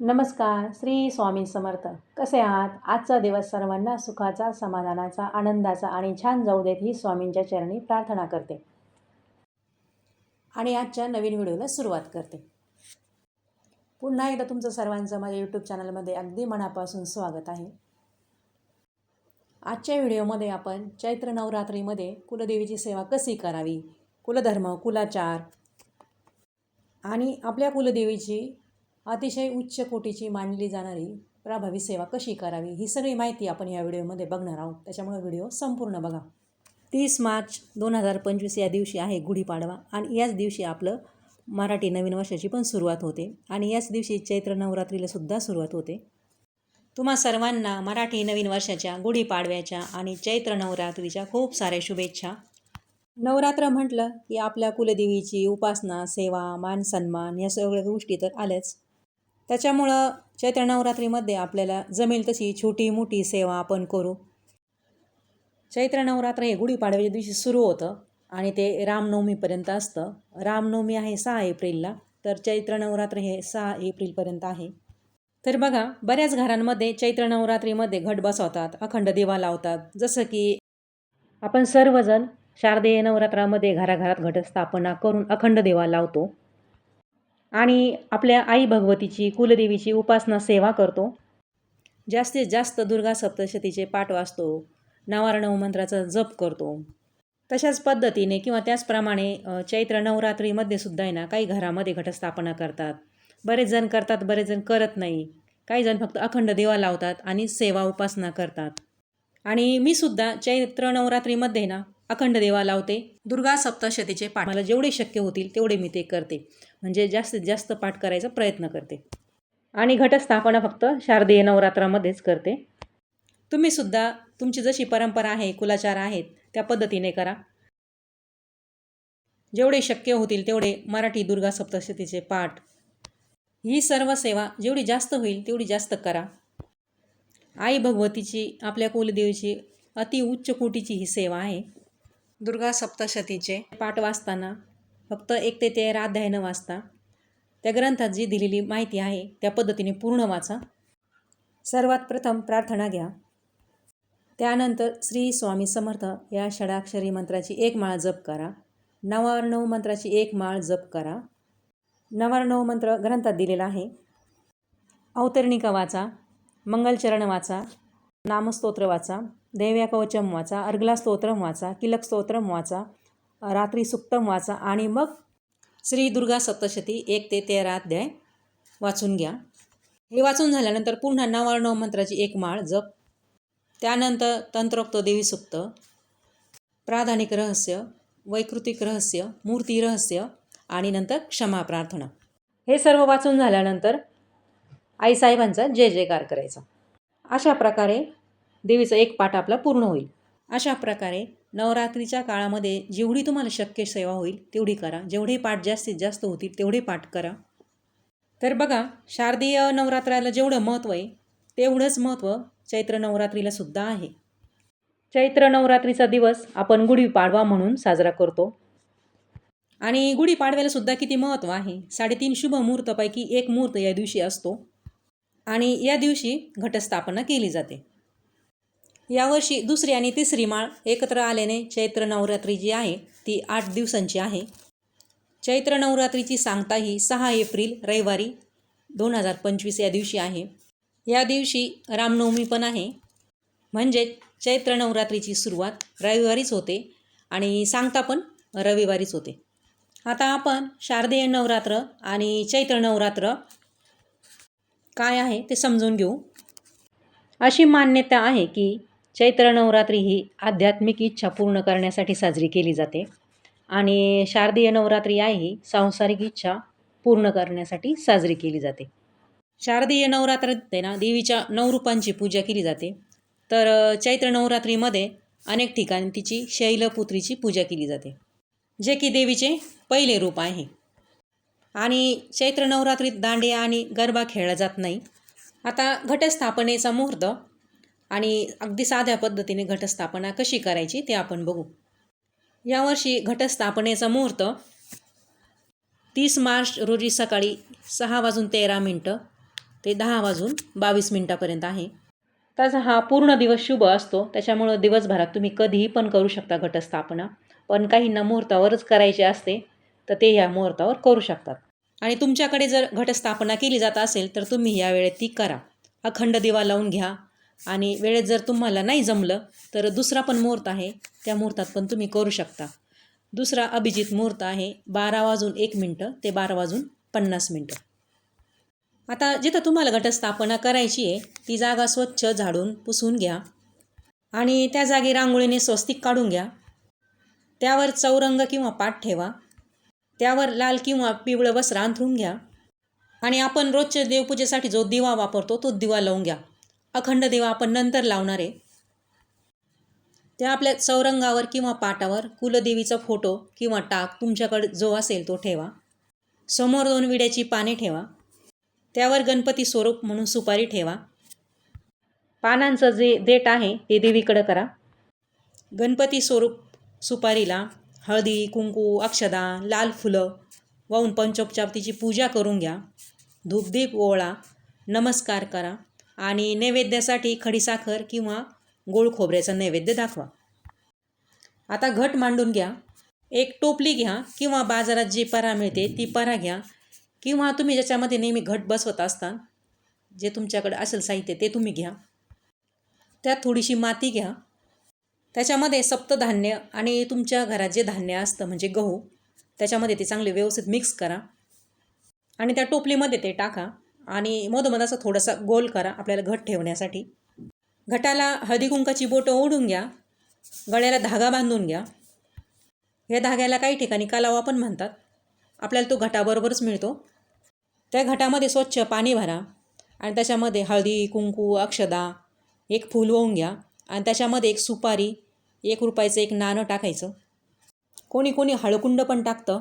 नमस्कार श्री स्वामी समर्थ. कसे आहात? आजचा दिवस सर्वांना सुखाचा समाधानाचा आनंदाचा आणि छान जाऊ देत ही स्वामींच्या चरणी प्रार्थना करते. आणि आजच्या नवीन व्हिडिओला सुरुवात करते. पुन्हा एकदा तुमचं सर्वांचं माझ्या यूट्यूब चॅनलमध्ये अगदी मनापासून स्वागत आहे. आजच्या व्हिडिओमध्ये आपण चैत्र नवरात्रीमध्ये कुलदेवीची सेवा कशी करावी? कुलधर्म कुलाचार आणि आपल्या कुलदेवीची अतिशय उच्च कोटीची मानली जाणारी प्रभावी सेवा कशी करावी ही सगळी माहिती आपण या व्हिडिओमध्ये बघणार आहोत. त्याच्यामुळे व्हिडिओ संपूर्ण बघा. तीस मार्च दोन हजार पंचवीस या दिवशी आहे गुढीपाडवा आणि याच दिवशी आपलं मराठी नवीन वर्षाची पण सुरुवात होते आणि याच दिवशी चैत्र नवरात्रीला सुद्धा सुरुवात होते. तुम्हा सर्वांना मराठी नवीन वर्षाच्या गुढीपाडव्याच्या आणि चैत्र नवरात्रीच्या खूप साऱ्या शुभेच्छा. नवरात्र म्हटलं की आपल्या कुलदेवीची उपासना सेवा मान सन्मान या सगळ्या गोष्टी तर आल्याच. त्याच्यामुळं चैत्र नवरात्रीमध्ये आपल्याला जमेल तशी छोटी मोठी सेवा आपण करू. चैत्र नवरात्र हे गुढीपाडव्याच्या दिवशी सुरू होतं आणि ते रामनवमीपर्यंत असतं. रामनवमी आहे सहा एप्रिलला तर चैत्र नवरात्र हे सहा एप्रिलपर्यंत आहे. तर बघा बऱ्याच घरांमध्ये चैत्र नवरात्रीमध्ये घट बसवतात अखंड दिवा लावतात. जसं की आपण सर्वजण शारदीय नवरात्रामध्ये घराघरात घटस्थापना करून अखंड देवा लावतो. आणि आपल्या आई भगवतीची कुलदेवीची उपासना सेवा करतो. जास्तीत जास्त दुर्गा सप्तशतीचे पाठ वाचतो. नवारणव मंत्राचा जप करतो. तशाच पद्धतीने किंवा त्याचप्रमाणे चैत्र नवरात्रीमध्ये सुद्धा आहे ना काही घरामध्ये घटस्थापना करतात. बरेच जण करतात बरेच जण करत नाही. काही जण फक्त अखंड दिवा लावतात आणि सेवा उपासना करतात. आणि मी सुद्धा चैत्र नवरात्रीमध्ये ना अखंड देवा लावते. दुर्गा सप्तशतीचे पाठ. मला जेवढे शक्य होतील तेवढे मी ते करते. म्हणजे जास्तीत जास्त पाठ करायचा प्रयत्न करते. आणि घटस्थापना फक्त शारदीय नवरात्रामध्येच करते. तुम्ही सुद्धा तुमची जशी परंपरा आहे कुलाचार आहेत त्या पद्धतीने करा. जेवढे शक्य होतील तेवढे मराठी दुर्गा सप्तशतीचे पाठ. ही सर्व सेवा जेवढी जास्त होईल तेवढी जास्त करा. आई भगवतीची आपल्या कुलदेवीची अति उच्च कोटीची ही सेवा आहे. दुर्गा सप्तशतीचे पाठ वाचताना फक्त एक ते तेरा अध्याय न वाचता. त्या ग्रंथात जी दिलेली माहिती आहे त्या पद्धतीने पूर्ण वाचा. सर्वात प्रथम प्रार्थना घ्या. त्यानंतर श्री स्वामी समर्थ या षडाक्षरी मंत्राची एक माळ जप करा. नवार्णव मंत्राची एक माळ जप करा. नवार्णव मंत्र ग्रंथात दिलेला आहे. अवतरणिका वाचा. मंगलचरण वाचा. नामस्तोत्र वाचा. दैव्याकवचम वाचा. अर्गला स्तोत्रम वाचा. किलक स्तोत्रम वाचा. रात्री सुक्तम वाचा आणि मग श्री दुर्गा सप्तशती एक ते तेरा अध्याय वाचून घ्या. हे वाचून झाल्यानंतर पुन्हा नवार्णव मंत्राची एक माळ जप. त्यानंतर तंत्रोक्त देवी सुक्त. प्राधानिक रहस्य वैकृतिक रहस्य मूर्ती रहस्य आणि नंतर क्षमा प्रार्थना. हे सर्व वाचून झाल्यानंतर आईसाहेबांचा जय जयकार करायचा. अशा प्रकारे देवीचा एक पाठ आपला पूर्ण होईल. अशा प्रकारे नवरात्रीच्या काळामध्ये जेवढी तुम्हाला शक्य सेवा होईल तेवढी करा. जेवढे पाठ जास्तीत जास्त होतील तेवढे पाठ करा. तर बघा शारदीय नवरात्राला जेवढं महत्त्व आहे तेवढंच महत्त्व चैत्र नवरात्रीला सुद्धा आहे. चैत्र नवरात्रीचा दिवस आपण गुढीपाडवा म्हणून साजरा करतो. आणि गुढीपाडव्याला सुद्धा किती महत्त्व आहे? साडेतीन शुभ मुहूर्तपैकी एक मुहूर्त या दिवशी असतो. आणि या दिवशी घटस्थापना केली जाते. यावर्षी दुसरी आणि तिसरी माळ एकत्र आल्याने चैत्र नवरात्री जी आहे ती आठ दिवसांची आहे. चैत्र नवरात्रीची सांगता ही सहा एप्रिल रविवारी दोन हजार पंचवीस या दिवशी आहे. या दिवशी रामनवमी पण आहे. म्हणजे चैत्र नवरात्रीची सुरुवात रविवारीच होते आणि सांगता पण रविवारीच होते. आता आपण शारदीय नवरात्र आणि चैत्र नवरात्र काय आहे ते समजून घेऊ. अशी मान्यता आहे की चैत्र नवरात्री ही आध्यात्मिक इच्छा पूर्ण करण्यासाठी साजरी केली जाते. आणि शारदीय नवरात्री आहे ही सांसारिक इच्छा पूर्ण करण्यासाठी साजरी केली जाते. शारदीय नवरात्रीत ना देवीच्या नऊ रूपांची पूजा केली जाते. तर चैत्र नवरात्रीमध्ये अनेक ठिकाणी तिची शैलपुत्रीची पूजा केली जाते जे की देवीचे पहिले रूप आहे. आणि चैत्र नवरात्रीत दांडिया आणि गरबा खेळला जात नाही. आता घटस्थापनेचा मुहूर्त आणि अगदी साध्या पद्धतीने घटस्थापना कशी करायची ते आपण बघू. यावर्षी घटस्थापनेचा मुहूर्त तीस मार्च रोजी सकाळी सहा वाजून तेरा मिनटं ते दहा वाजून बावीस मिनटापर्यंत आहे. त्याचा हा पूर्ण दिवस शुभ असतो. त्याच्यामुळं दिवसभरात तुम्ही कधीही पण करू शकता घटस्थापना. पण काहींना मुहूर्तावरच करायचे असते तर ते ह्या मुहूर्तावर करू शकतात. आणि तुमच्याकडे जर घटस्थापना केली जात असेल तर तुम्ही या वेळेत ती करा. अखंड दिवा लावून घ्या. आणि वेळेत जर तुम्हाला नाही जमलं तर दुसरा पण मुहूर्त आहे. त्या मुहूर्तात पण तुम्ही करू शकता. दुसरा अभिजित मुहूर्त आहे बारा वाजून एक मिनटं ते बारा वाजून पन्नास मिनटं. आता जिथं तुम्हाला घटस्थापना करायची आहे ती जागा स्वच्छ झाडून पुसून घ्या. आणि त्या जागी रांगोळीने स्वस्तिक काढून घ्या. त्यावर चौरंग किंवा पाठ ठेवा. त्यावर लाल किंवा पिवळं वस्त्र अंथरून घ्या. आणि आपण रोजच्या देवपूजेसाठी जो दिवा वापरतो तो दिवा लावून घ्या. अखंड दिवा आपण नंतर लावणार आहे. त्या आपल्या चौरंगावर किंवा पाटावर कुलदेवीचा फोटो किंवा टाक तुमच्याकडे जो असेल तो ठेवा. समोर दोन विड्याची पाने ठेवा. त्यावर गणपती स्वरूप म्हणून सुपारी ठेवा. पानांचं जे देठ आहे ते देवीकडं करा. गणपती स्वरूप सुपारीला हळदी कुंकू अक्षदा लाल फुलं वाहून पंचोपचापतीची पूजा करून घ्या. धूपदीप ओळा नमस्कार करा. आणि नैवेद्यासाठी खडीसाखर किंवा गोड खोबऱ्याचा नैवेद्य दाखवा. आता घट मांडून घ्या. एक टोपली घ्या किंवा बाजारात जी परा मिळते ती परा घ्या किंवा तुम्ही ज्याच्यामध्ये नेहमी घट बसवत असता जे तुमच्याकडे असेल साहित्य ते तुम्ही घ्या. त्यात थोडीशी माती घ्या. त्याच्यामध्ये सप्तधान्य आणि तुमच्या घरात जे धान्य असतं म्हणजे गहू त्याच्यामध्ये ते चांगले व्यवस्थित मिक्स करा. आणि त्या टोपलीमध्ये ते टाका. आणि मधोमध असा थोडासा गोल करा आपल्याला घट ठेवण्यासाठी. घटाला हळदी कुंकाची बोटं ओढून घ्या. गळ्याला धागा बांधून घ्या. या धाग्याला काही ठिकाणी कालावा पण म्हणतात. आपल्याला तो घटाबरोबरच मिळतो. त्या घटामध्ये स्वच्छ पाणी भरा आणि त्याच्यामध्ये हळदी कुंकू अक्षदा एक फूल वाहून घ्या आणि त्याच्यामध्ये एक सुपारी एक रुपयाचं एक नाणं टाकायचं. कोणी कोणी हळकुंड पण टाकतं.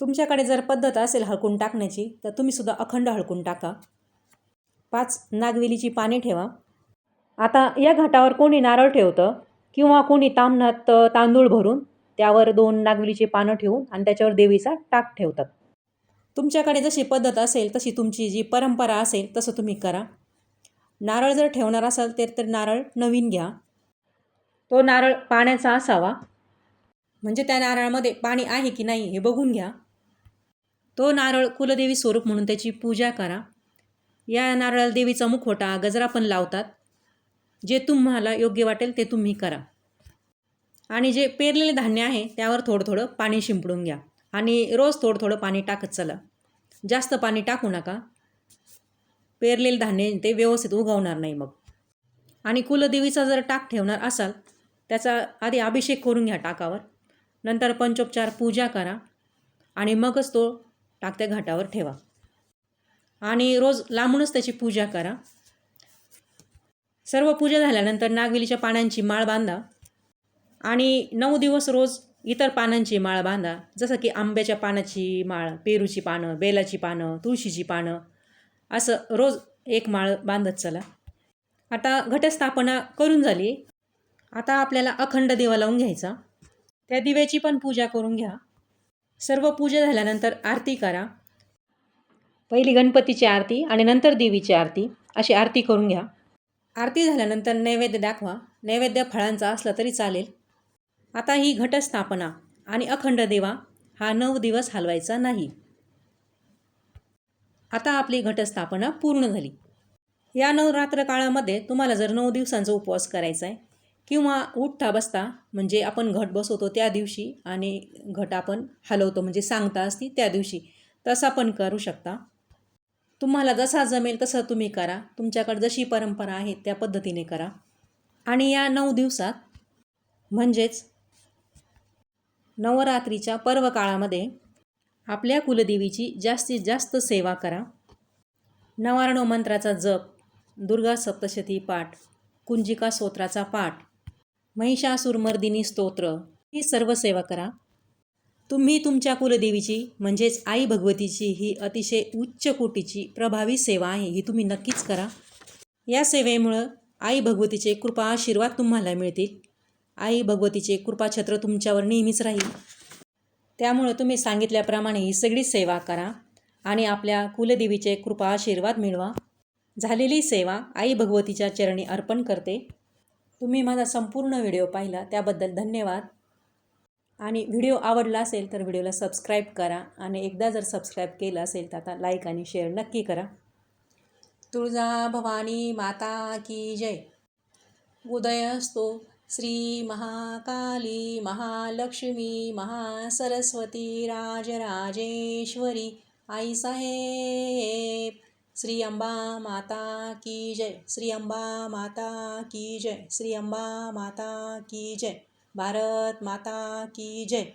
तुमच्याकडे जर पद्धत असेल हळकून टाकण्याची तर तुम्हीसुद्धा अखंड हळकून टाका. पाच नागवेलीची पाने ठेवा. आता या घाटावर कोणी नारळ ठेवतं किंवा कोणी तामणात तांदूळ भरून त्यावर दोन नागवेलीची पानं ठेवून आणि त्याच्यावर देवीचा टाक ठेवतात. तुमच्याकडे जशी पद्धत असेल तशी तुमची जी परंपरा असेल तसं तुम्ही करा. नारळ जर ठेवणार असाल तर तर नारळ नवीन घ्या. तो नारळ पाण्याचा असावा. म्हणजे त्या नारळामध्ये पाणी आहे की नाही हे बघून घ्या. तो नारळ कुलदेवी स्वरूप म्हणून त्याची पूजा करा. या नारळाला देवीचा मुखवटा गजरा पण लावतात. जे तुम्हाला योग्य वाटेल ते तुम्ही करा. आणि जे पेरलेले धान्य आहे त्यावर थोडं थोडं पाणी शिंपडून घ्या. आणि रोज थोडं थोडं पाणी टाकत चला. जास्त पाणी टाकू नका. पेरलेले धान्य ते व्यवस्थित उगवणार नाही मग. आणि कुलदेवीचा जर टाक ठेवणार असाल त्याचा आधी अभिषेक करून घ्या टाकावर. नंतर पंचोपचार पूजा करा. आणि मगच तो टाकत्या घाटावर ठेवा. आणि रोज लांबूनच त्याची पूजा करा. सर्व पूजा झाल्यानंतर नागवेलीच्या पानांची माळ बांधा आणि नऊ दिवस रोज इतर पानांची माळ बांधा. जसं की आंब्याच्या पानाची माळ पेरूची पानं बेलाची पानं तुळशीची पानं असं रोज एक माळ बांधत चला. आता घटस्थापना करून झाली. आता आपल्याला अखंड दिवा लावून घ्यायचा. त्या दिव्याची पण पूजा करून घ्या. सर्व पूजा झाल्यानंतर आरती करा. पहिली गणपतीची आरती आणि नंतर देवीची आरती अशी आरती करून घ्या. आरती झाल्यानंतर नैवेद्य दाखवा. नैवेद्य फळांचा असला तरी चालेल. आता ही घटस्थापना आणि अखंड देवा हा नऊ दिवस हलवायचा नाही. आता आपली घटस्थापना पूर्ण झाली. या नवरात्र काळामध्ये तुम्हाला जर नऊ दिवसांचा उपवास करायचा आहे किंवा उठता बसता म्हणजे आपण घट बसवतो त्या दिवशी आणि घट आपण हलवतो म्हणजे सांगता असती त्या दिवशी. तसा पण करू शकता. तुम्हाला जसा जमेल तसं तुम्ही करा. तुमच्याकडे जशी परंपरा आहे त्या पद्धतीने करा. आणि या नऊ दिवसात म्हणजेच नवरात्रीच्या पर्व काळामध्ये आपल्या कुलदेवीची जास्तीत जास्त सेवा करा. नवारणव मंत्राचा जप दुर्गा सप्तशती पाठ कुंजिका स्तोत्राचा पाठ महिषासुरमर्दिनी स्तोत्र. ही सर्व सेवा करा. तुम्ही तुमच्या कुलदेवीची म्हणजेच आई भगवतीची ही अतिशय उच्च कोटीची प्रभावी सेवा आहे ही तुम्ही नक्कीच करा. या सेवेमुळं आई भगवतीचे कृपा आशीर्वाद तुम्हाला मिळतील. आई भगवतीचे कृपाछत्र तुमच्यावर नेहमीच राहील. त्यामुळं तुम्ही सांगितल्याप्रमाणे ही सगळी सेवा करा आणि आपल्या कुलदेवीचे कृपा आशीर्वाद मिळवा. झालेली सेवा आई भगवतीच्या चरणी अर्पण करते. तुम्ही माझा संपूर्ण व्हिडिओ पाहिला त्याबद्दल धन्यवाद. आणि व्हिडिओ आवडला असेल तर व्हिडिओला सबस्क्राईब करा आणि एकदा जर सबस्क्राईब केलं असेल तर आता लाईक आणि शेअर नक्की करा. तुळजा भवानी माता की जय. उदयस्तो श्री महाकाली महालक्ष्मी महासरस्वती राजराजेश्वरी आई साहेब. श्री अंबा माता की जय। श्री अंबा माता की जय। श्री अंबा माता की जय। भारत माता की जय।